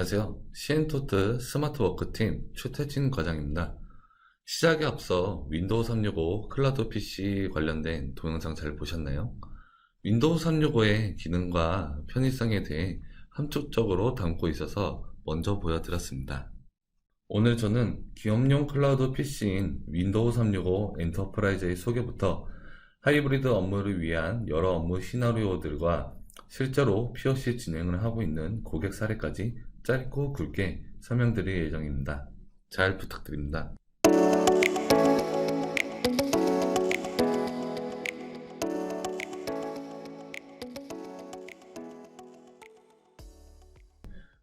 네, 안녕하세요. 시엔토트 스마트워크팀 최태진 과장입니다. 시작에 앞서 윈도우 365 클라우드 PC 관련된 동영상 잘 보셨나요? 윈도우 365의 기능과 편의성에 대해 함축적으로 담고 있어서 먼저 보여드렸습니다. 오늘 저는 기업용 클라우드 PC인 윈도우 365 엔터프라이즈의 소개부터 하이브리드 업무를 위한 여러 업무 시나리오들과 실제로 POC 진행을 하고 있는 고객 사례까지 짧고 굵게 설명드릴 예정입니다. 잘 부탁드립니다.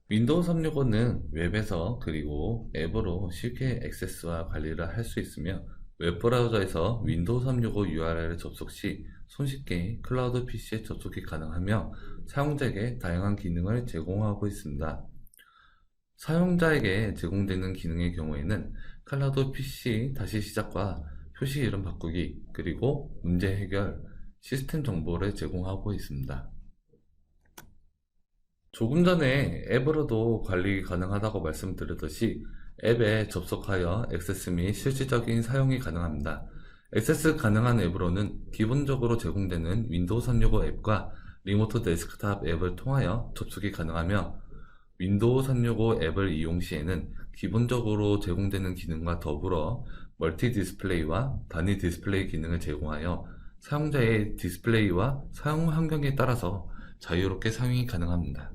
윈도우 365는 웹에서 그리고 앱으로 쉽게 액세스와 관리를 할 수 있으며 웹브라우저에서 윈도우 365 URL을 접속 시 손쉽게 클라우드 PC에 접속이 가능하며 사용자에게 다양한 기능을 제공하고 있습니다. 사용자에게 제공되는 기능의 경우에는 클라우드 PC 다시 시작과 표시 이름 바꾸기 그리고 문제 해결, 시스템 정보를 제공하고 있습니다. 조금 전에 앱으로도 관리 가능하다고 말씀드렸듯이 앱에 접속하여 액세스 및 실질적인 사용이 가능합니다. 액세스 가능한 앱으로는 기본적으로 제공되는 윈도우 365 앱과 리모트 데스크탑 앱을 통하여 접속이 가능하며 윈도우 365 앱을 이용 시에는 기본적으로 제공되는 기능과 더불어 멀티 디스플레이와 단위 디스플레이 기능을 제공하여 사용자의 디스플레이와 사용 환경에 따라서 자유롭게 사용이 가능합니다.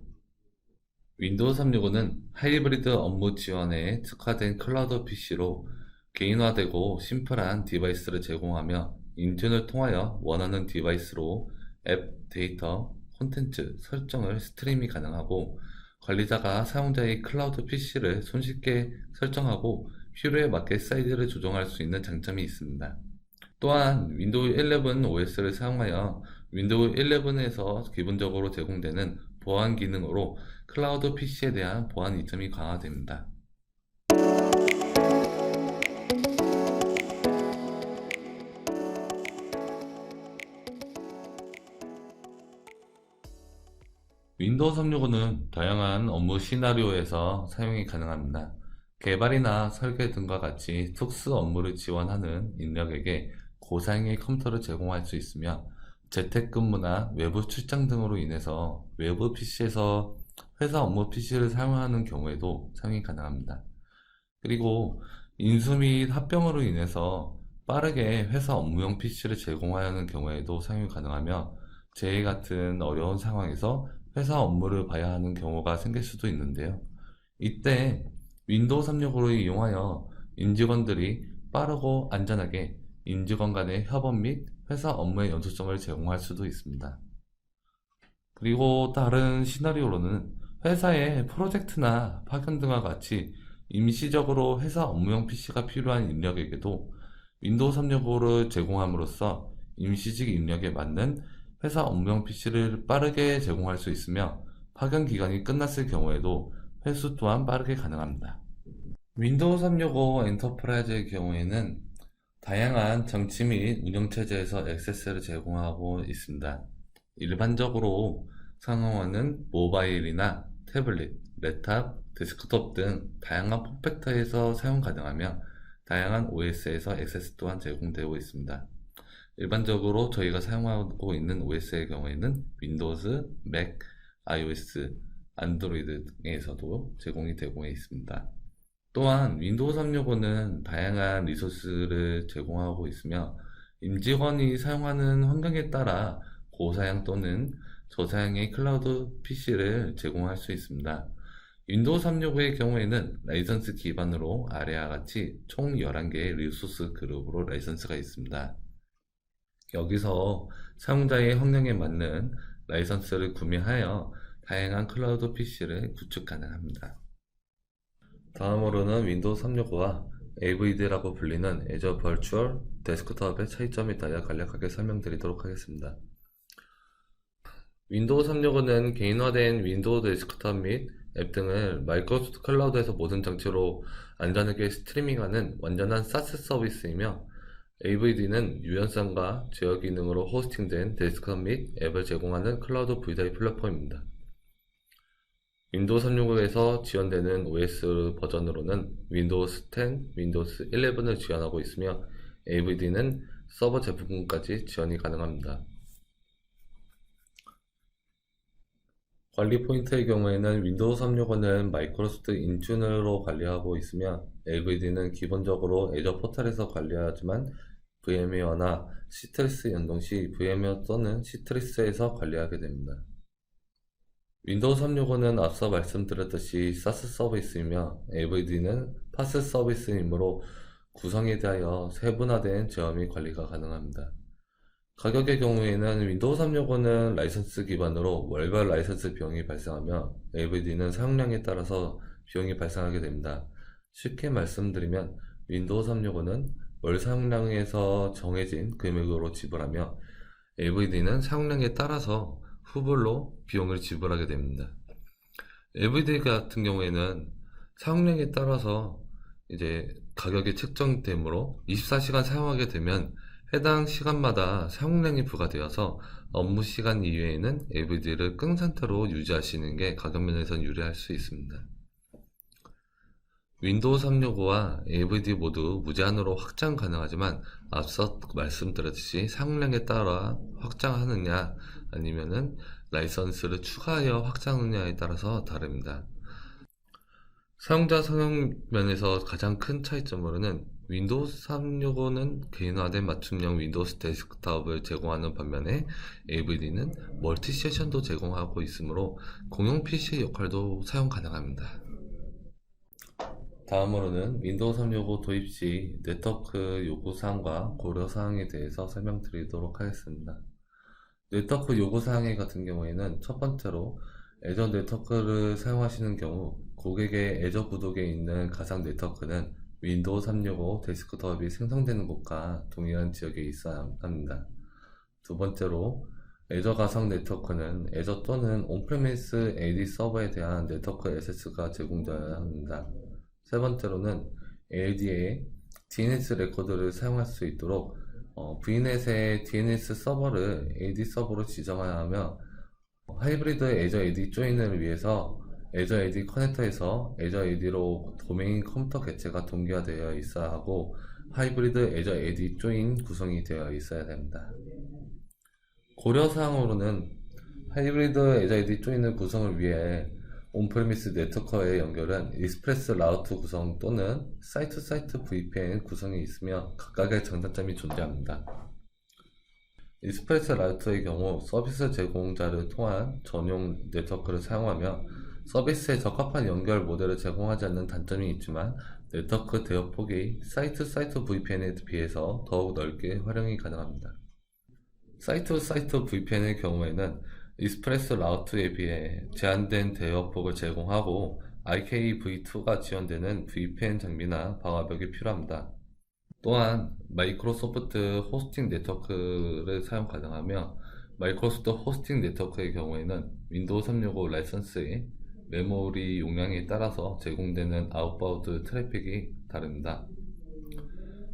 윈도우 365는 하이브리드 업무 지원에 특화된 클라우드 PC로 개인화되고 심플한 디바이스를 제공하며 인턴을 통하여 원하는 디바이스로 앱, 데이터, 콘텐츠, 설정을 스트림이 가능하고 관리자가 사용자의 클라우드 PC를 손쉽게 설정하고 필요에 맞게 사이즈를 조정할 수 있는 장점이 있습니다. 또한 윈도우 11 OS를 사용하여 윈도우 11에서 기본적으로 제공되는 보안 기능으로 클라우드 PC에 대한 보안 이점이 강화됩니다. 윈도우 365는 다양한 업무 시나리오에서 사용이 가능합니다. 개발이나 설계 등과 같이 특수 업무를 지원하는 인력에게 고사양의 컴퓨터를 제공할 수 있으며 재택근무나 외부 출장 등으로 인해서 외부 PC에서 회사 업무 PC를 사용하는 경우에도 사용이 가능합니다. 그리고 인수 및 합병으로 인해서 빠르게 회사 업무용 PC를 제공하는 경우에도 사용이 가능하며 재해 같은 어려운 상황에서 회사 업무를 봐야 하는 경우가 생길 수도 있는데요. 이때 윈도우 365를 이용하여 임직원들이 빠르고 안전하게 임직원 간의 협업 및 회사 업무의 연속성을 제공할 수도 있습니다. 그리고 다른 시나리오로는 회사의 프로젝트나 파견 등과 같이 임시적으로 회사 업무용 PC가 필요한 인력에게도 윈도우 365를 제공함으로써 임시직 인력에 맞는 회사 업무용 PC를 빠르게 제공할 수 있으며 파견 기간이 끝났을 경우에도 회수 또한 빠르게 가능합니다. 윈도우 365 엔터프라이즈의 경우에는 다양한 정치 및 운영체제에서 액세스를 제공하고 있습니다. 일반적으로 사용하는 모바일이나 태블릿, 랩탑, 데스크톱 등 다양한 폼팩터에서 사용 가능하며 다양한 OS에서 액세스 또한 제공되고 있습니다. 일반적으로 저희가 사용하고 있는 OS의 경우에는 윈도우즈, 맥, iOS, 안드로이드 등에서도 제공이 되고 있습니다. 또한 윈도우 365는 다양한 리소스를 제공하고 있으며 임직원이 사용하는 환경에 따라 고사양 또는 저사양의 클라우드 PC를 제공할 수 있습니다. 윈도우 365의 경우에는 라이선스 기반으로 아래와 같이 총 11개의 리소스 그룹으로 라이선스가 있습니다. 여기서 사용자의 환경에 맞는 라이선스를 구매하여 다양한 클라우드 PC를 구축 가능합니다. 다음으로는 윈도우 365와 AVD라고 불리는 Azure Virtual Desktop의 차이점에 대하여 간략하게 설명드리도록 하겠습니다. 윈도우 365는 개인화된 윈도우 데스크탑 및앱 등을 마이크로소프트 클라우드에서 모든 장치로 안전하게 스트리밍하는 완전한 SaaS 서비스이며 AVD는 유연성과 제어 기능으로 호스팅된 데스크탑 및 앱을 제공하는 클라우드 VDI 플랫폼입니다. 윈도우 365에서 지원되는 OS 버전으로는 윈도우 10, 윈도우 11을 지원하고 있으며 AVD는 서버 제품군까지 지원이 가능합니다. 관리 포인트의 경우에는 윈도우 365는 마이크로소프트 인준으로 관리하고 있으며 AVD는 기본적으로 애저 포털에서 관리하지만 VM웨어나 시트리스 연동 시 VM웨어 또는 시트리스에서 관리하게 됩니다. 윈도우 365는 앞서 말씀드렸듯이 SaaS 서비스이며 AVD는 파스 서비스이므로 구성에 대하여 세분화된 제어 및 관리가 가능합니다. 가격의 경우에는 윈도우 365는 라이선스 기반으로 월별 라이선스 비용이 발생하며 AVD는 사용량에 따라서 비용이 발생하게 됩니다. 쉽게 말씀드리면 윈도우 365는 월 사용량에서 정해진 금액으로 지불하며 AVD는 사용량에 따라서 후불로 비용을 지불하게 됩니다. AVD 같은 경우에는 사용량에 따라서 이제 가격이 책정되므로 24시간 사용하게 되면 해당 시간마다 사용량이 부과되어서 업무 시간 이외에는 AVD를 끈 상태로 유지하시는 게 가격 면에선 유리할 수 있습니다. 윈도우 365와 AVD 모두 무제한으로 확장 가능하지만 앞서 말씀드렸듯이 사용량에 따라 확장하느냐 아니면은 라이선스를 추가하여 확장하느냐에 따라서 다릅니다. 사용자 성형 면에서 가장 큰 차이점으로는 윈도우 365는 개인화된 맞춤형 윈도우스 데스크톱을 제공하는 반면에 AVD는 멀티 세션도 제공하고 있으므로 공용 PC 역할도 사용 가능합니다. 다음으로는 윈도우 365 도입 시 네트워크 요구사항과 고려사항에 대해서 설명드리도록 하겠습니다. 네트워크 요구사항 같은 경우에는 첫 번째로 애저 네트워크를 사용하시는 경우 고객의 애저 구독에 있는 가상 네트워크는 윈도우 365 데스크톱이 생성되는 곳과 동일한 지역에 있어야 합니다. 두 번째로 애저 가상 네트워크는 애저 또는 온프레미스 AD 서버에 대한 네트워크 액세스가 제공되어야 합니다. 세 번째로는 AD의 DNS 레코드를 사용할 수 있도록 어, VNet의 DNS 서버를 AD 서버로 지정해야 하며 어, 하이브리드 애저 AD 조인을 위해서 애저 AD 커넥터에서 애저 AD로 도메인 컴퓨터 개체가 동기화되어 있어야 하고 하이브리드 애저 AD 조인 구성이 되어 있어야 됩니다. 고려사항으로는 하이브리드 애저 AD 조인을 구성을 위해 온프레미스 네트워크의 연결은 익스프레스 라우트 구성 또는 사이트 사이트 VPN 구성이 있으며 각각의 장단점이 존재합니다. 익스프레스 라우트의 경우 서비스 제공자를 통한 전용 네트워크를 사용하며 서비스에 적합한 연결 모델을 제공하지 않는 단점이 있지만 네트워크 대역폭이 사이트 사이트 VPN에 비해서 더욱 넓게 활용이 가능합니다. 사이트 사이트 VPN의 경우에는 익스프레스 라우트에 비해 제한된 대역폭을 제공하고 IKV2가 지원되는 VPN 장비나 방화벽이 필요합니다. 또한 마이크로소프트 호스팅 네트워크를 사용 가능하며 마이크로소프트 호스팅 네트워크의 경우에는 윈도우 365 라이선스의 메모리 용량에 따라서 제공되는 아웃바우드 트래픽이 다릅니다.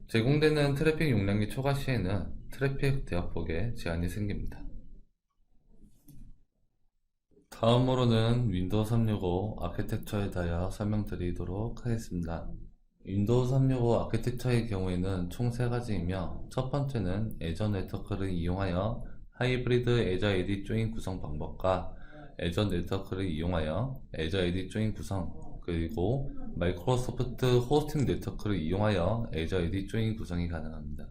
제공되는 트래픽 용량이 초과 시에는 트래픽 대역폭에 제한이 생깁니다. 다음으로는 윈도우 365 아키텍처에 대하여 설명드리도록 하겠습니다. 윈도우 365 아키텍처의 경우에는 총세 가지이며 첫 번째는 애저 네트워크를 이용하여 하이브리드 애저 AD 조인 구성 방법과 애저 네트워크를 이용하여 애저 AD 조인 구성 그리고 마이크로소프트 호스팅 네트워크를 이용하여 애저 AD 조인 구성이 가능합니다.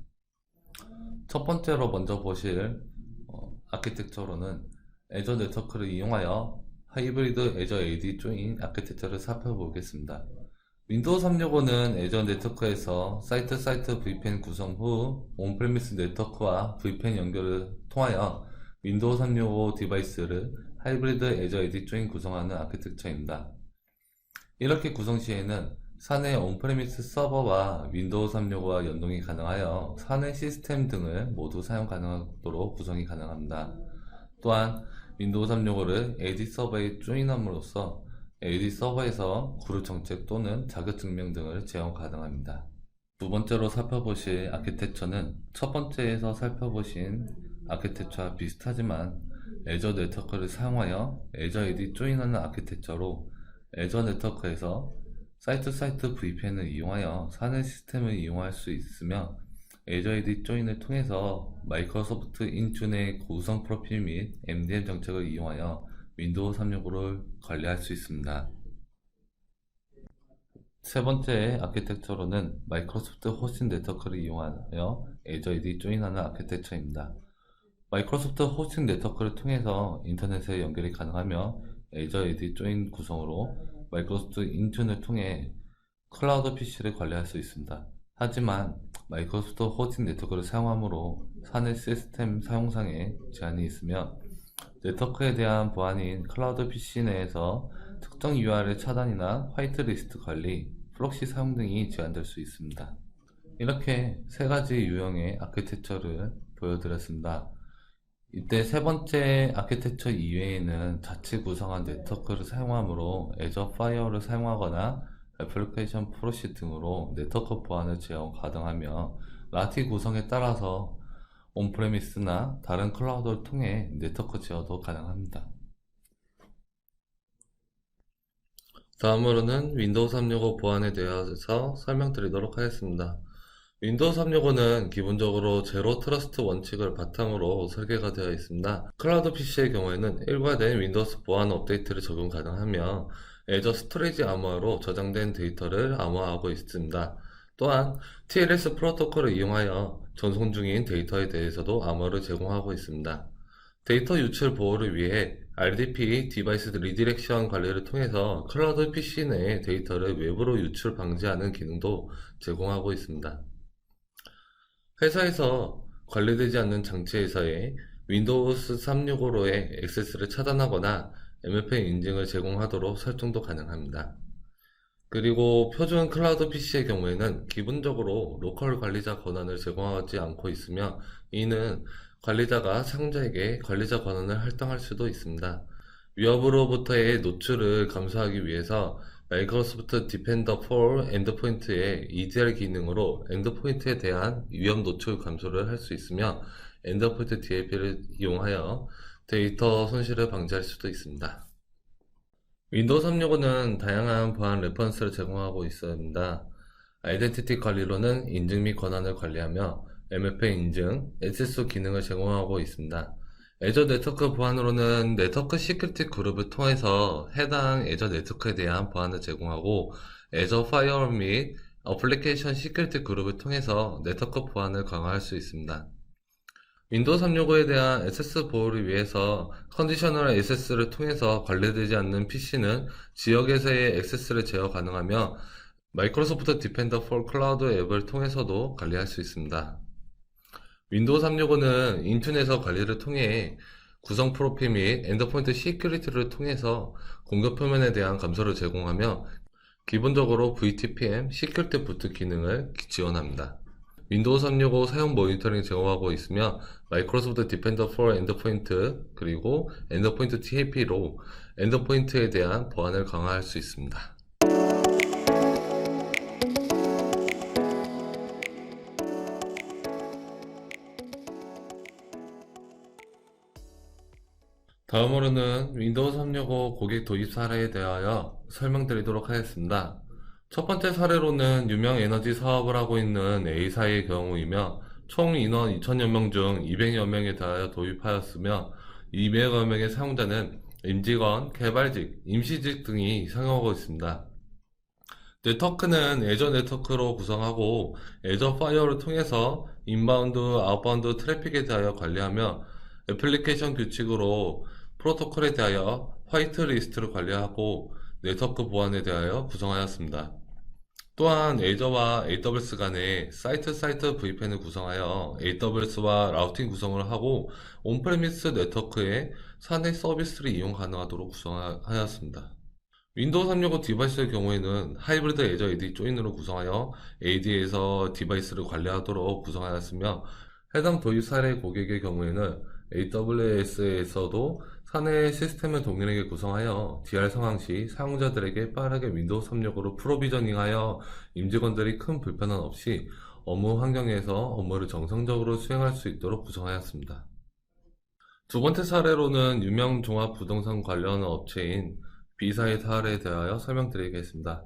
첫 번째로 먼저 보실 어, 아키텍처로는 애저 네트워크를 이용하여 하이브리드 애저 AD 조인 아키텍처를 살펴보겠습니다. 윈도우 365는 애저 네트워크에서 사이트 사이트 VPN 구성 후 온프레미스 네트워크와 VPN 연결을 통하여 윈도우 365 디바이스를 하이브리드 애저 AD 조인 구성하는 아키텍처입니다. 이렇게 구성 시에는 사내 온프레미스 서버와 윈도우 365와 연동이 가능하여 사내 시스템 등을 모두 사용 가능하도록 구성이 가능합니다. 또한 윈도우 365를 AD 서버에 조인함으로써 AD 서버에서 그룹 정책 또는 자격 증명 등을 제어 가능합니다. 두 번째로 살펴보실 아키텍처는 첫 번째에서 살펴보신 아키텍처와 비슷하지만 애저 네트워크를 사용하여 애저 AD 조인하는 아키텍처로 애저 네트워크에서 사이트 사이트 VPN을 이용하여 사내 시스템을 이용할 수 있으며 AD 조인을 통해서 마이크로소프트 인춘의 구성 프로필 및 MDM 정책을 이용하여 윈도우 365를 관리할 수 있습니다. 세 번째 아키텍처로는 마이크로소프트 호스팅 네트워크를 이용하여 AD 조인하는 아키텍처입니다. 마이크로소프트 호스팅 네트워크를 통해서 인터넷에 연결이 가능하며 AD 조인 구성으로 마이크로소프트 인튠을 통해 클라우드 PC를 관리할 수 있습니다. 하지만 마이크로소프트 호스팅 네트워크를 사용함으로 사내 시스템 사용상에 제한이 있으며 네트워크에 대한 보안인 클라우드 PC 내에서 특정 URL 차단이나 화이트리스트 관리, 프록시 사용 등이 제한될 수 있습니다. 이렇게 세 가지 유형의 아키텍처를 보여드렸습니다. 이때 세 번째 아키텍처 이외에는 자체 구성한 네트워크를 사용하므로 애저 파이어를 사용하거나 애플리케이션 프로시 등으로 네트워크 보안을 제어 가능하며 라티 구성에 따라서 온프레미스나 다른 클라우드를 통해 네트워크 제어도 가능합니다. 다음으로는 윈도우 365 보안에 대해서 설명드리도록 하겠습니다. 윈도우 365는 기본적으로 제로 트러스트 원칙을 바탕으로 설계가 되어 있습니다. 클라우드 PC의 경우에는 일괄된 윈도우스 보안 업데이트를 적용 가능하며 애저 스토리지 암호화로 저장된 데이터를 암호화하고 있습니다. 또한 TLS 프로토콜을 이용하여 전송 중인 데이터에 대해서도 암호를 제공하고 있습니다. 데이터 유출 보호를 위해 RDP 디바이스 리디렉션 관리를 통해서 클라우드 PC 내 데이터를 외부로 유출 방지하는 기능도 제공하고 있습니다. 회사에서 관리되지 않는 장치에서의 윈도우스 365로의 액세스를 차단하거나 MFA 인증을 제공하도록 설정도 가능합니다. 그리고 표준 클라우드 PC의 경우에는 기본적으로 로컬 관리자 권한을 제공하지 않고 있으며 이는 관리자가 사용자에게 관리자 권한을 할당할 수도 있습니다. 위협으로부터의 노출을 감소하기 위해서 마이크로소프트 디펜더 4 엔드포인트의 EDR 기능으로 엔드포인트에 대한 위험 노출 감소를 할 수 있으며 엔드포인트 DLP를 이용하여 데이터 손실을 방지할 수도 있습니다. 윈도우 365는 다양한 보안 레퍼런스를 제공하고 있습니다. 아이덴티티 관리로는 인증 및 권한을 관리하며 MFA 인증, SSO 기능을 제공하고 있습니다. 애저 네트워크 보안으로는 네트워크 시큐리티 그룹을 통해서 해당 애저 네트워크에 대한 보안을 제공하고 애저 파이어월 및 어플리케이션 시큐리티 그룹을 통해서 네트워크 보안을 강화할 수 있습니다. 윈도우 365에 대한 액세스 보호를 위해서 컨디셔널 액세스를 통해서 관리되지 않는 PC는 지역에서의 액세스를 제어 가능하며 마이크로소프트 디펜더 4 클라우드 앱을 통해서도 관리할 수 있습니다. 윈도우 365는 인툰에서 관리를 통해 구성 프로필 및 엔더포인트 시큐리티를 통해서 공격 표면에 대한 감소를 제공하며 기본적으로 VTPM 시큐리티 부트 기능을 지원합니다. 윈도우 365 사용 모니터링 제공하고 있으며 마이크로소프트 디펜더 4 엔더포인트 그리고 엔더포인트 TAP로 엔더포인트에 대한 보안을 강화할 수 있습니다. 다음으로는 윈도우 365 고객 도입 사례에 대하여 설명드리도록 하겠습니다. 첫 번째 사례로는 유명 에너지 사업을 하고 있는 A사의 경우이며 총 인원 2천여 명 중 200여 명에 대하여 도입하였으며 200여 명의 사용자는 임직원, 개발직, 임시직 등이 사용하고 있습니다. 네트워크는 애저 네트워크로 구성하고 애저 파이어를 통해서 인바운드, 아웃바운드 트래픽에 대하여 관리하며 애플리케이션 규칙으로 프로토콜에 대하여 화이트 리스트를 관리하고 네트워크 보안에 대하여 구성하였습니다. 또한 애저와 AWS 간에 사이트 사이트 VPN을 구성하여 AWS와 라우팅 구성을 하고 온프레미스 네트워크에 사내 서비스를 이용 가능하도록 구성하였습니다. 윈도우 365 디바이스의 경우에는 하이브리드 애저 AD 조인으로 구성하여 AD에서 디바이스를 관리하도록 구성하였으며 해당 도입 사례 고객의 경우에는 AWS에서도 사내 시스템을 동일하게 구성하여 DR 상황 시 사용자들에게 빠르게 윈도우 365로 프로비저닝하여 임직원들이 큰 불편함 없이 업무 환경에서 업무를 정상적으로 수행할 수 있도록 구성하였습니다. 두 번째 사례로는 유명 종합 부동산 관련 업체인 B사의 사례에 대하여 설명드리겠습니다.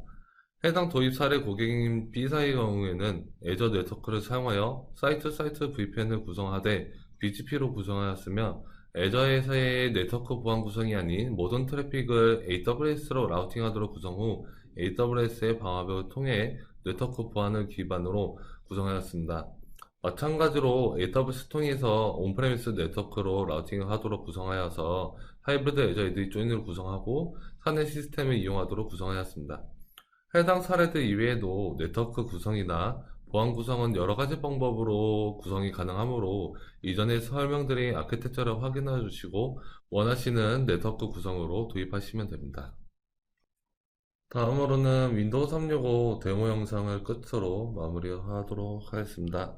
해당 도입 사례 고객인 B사의 경우에는 애저 네트워크를 사용하여 사이트 사이트 VPN을 구성하되 BGP로 구성하였으며 애저에서의 네트워크 보안 구성이 아닌 모든 트래픽을 AWS로 라우팅하도록 구성 후 AWS의 방화벽을 통해 네트워크 보안을 기반으로 구성하였습니다. 마찬가지로 AWS 통해서 온프레미스 네트워크로 라우팅을 하도록 구성하여서 하이브리드 애저 에드이 조인을 구성하고 사내 시스템을 이용하도록 구성하였습니다. 해당 사례들 이외에도 네트워크 구성이나 보안 구성은 여러 가지 방법으로 구성이 가능하므로 이전에 설명드린 아키텍처를 확인해 주시고 원하시는 네트워크 구성으로 도입하시면 됩니다. 다음으로는 윈도우 365 데모 영상을 끝으로 마무리하도록 하겠습니다.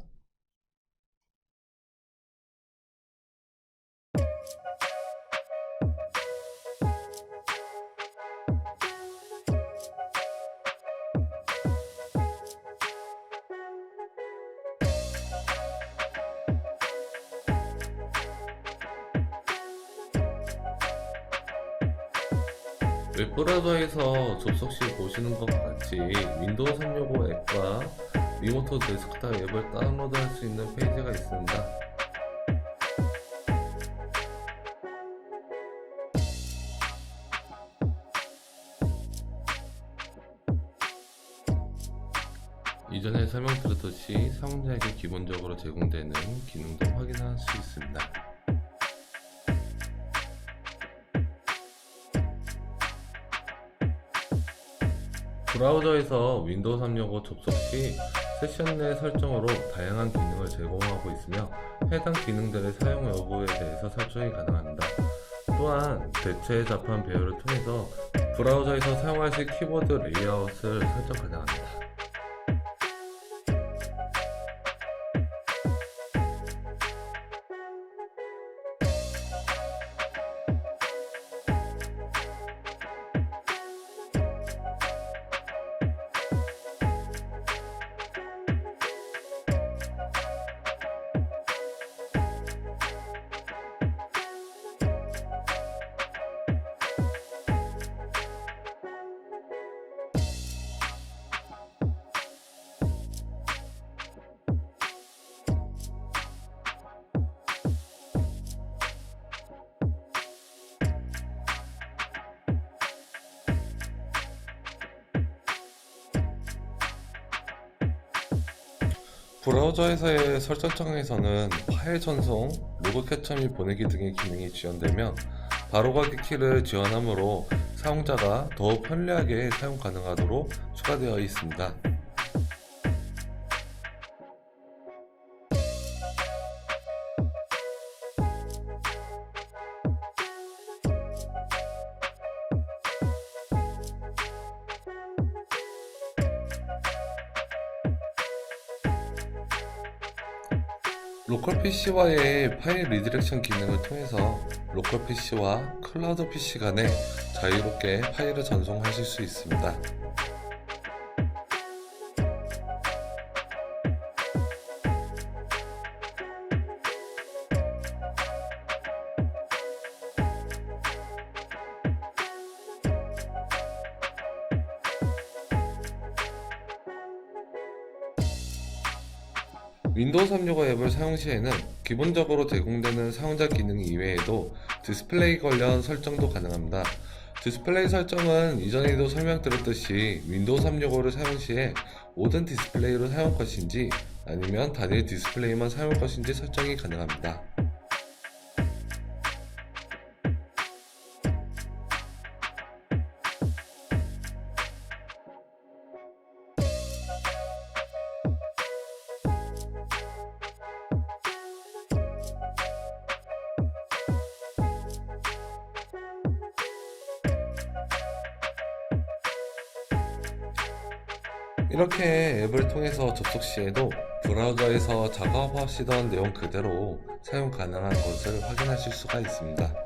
웹브라우저에서 접속 시 보시는 것 같이 윈도우 365 앱과 리모트 데스크탑 앱을 다운로드할 수 있는 페이지가 있습니다. 이전에 설명드렸듯이 사용자에게 기본적으로 제공되는 기능도 확인할 수 있습니다. 브라우저에서 윈도우 365 접속 시 세션 내 설정으로 다양한 기능을 제공하고 있으며 해당 기능들의 사용 여부에 대해서 설정이 가능합니다. 또한 대체 자판 배열을 통해서 브라우저에서 사용하실 키보드 레이아웃을 설정 가능합니다. 브라우저에서의 설정창에서는 파일 전송, 로그 캡처 및 보내기 등의 기능이 지원되며 바로가기 키를 지원하므로 사용자가 더욱 편리하게 사용 가능하도록 추가되어 있습니다. 로컬 PC와의 파일 리디렉션 기능을 통해서 로컬 PC와 클라우드 PC 간에 자유롭게 파일을 전송하실 수 있습니다. 윈도우 365 앱을 사용 시에는 기본적으로 제공되는 사용자 기능 이외에도 디스플레이 관련 설정도 가능합니다. 디스플레이 설정은 이전에도 설명드렸듯이 윈도우 365를 사용 시에 모든 디스플레이로 사용할 것인지 아니면 단일 디스플레이만 사용할 것인지 설정이 가능합니다. 이렇게 앱을 통해서 접속 시에도 브라우저에서 작업하시던 내용 그대로 사용 가능한 것을 확인하실 수가 있습니다.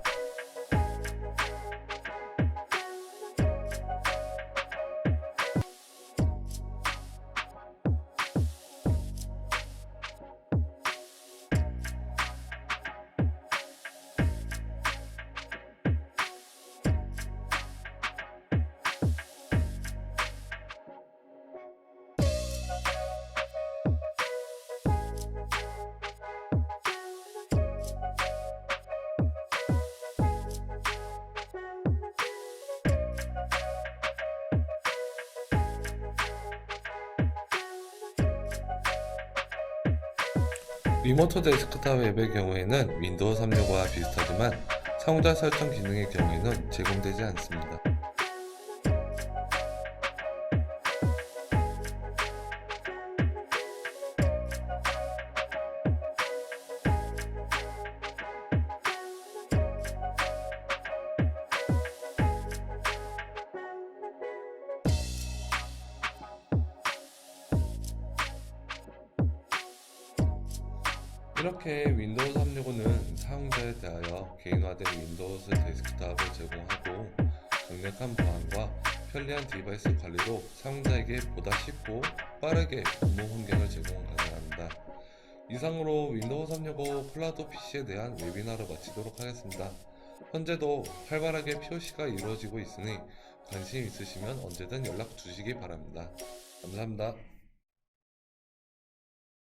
리모트 데스크탑 앱의 경우에는 윈도우 365와 비슷하지만 사용자 설정 기능의 경우에는 제공되지 않습니다. 이렇게 윈도우 365는 사용자에 대하여 개인화된 윈도우 데스크탑을 제공하고 강력한 보안과 편리한 디바이스 관리로 사용자에게 보다 쉽고 빠르게 업무 환경을 제공 가능합니다. 이상으로 윈도우 365 클라우드 PC에 대한 웨비나를 마치도록 하겠습니다. 현재도 활발하게 POC가 이루어지고 있으니 관심 있으시면 언제든 연락 주시기 바랍니다. 감사합니다.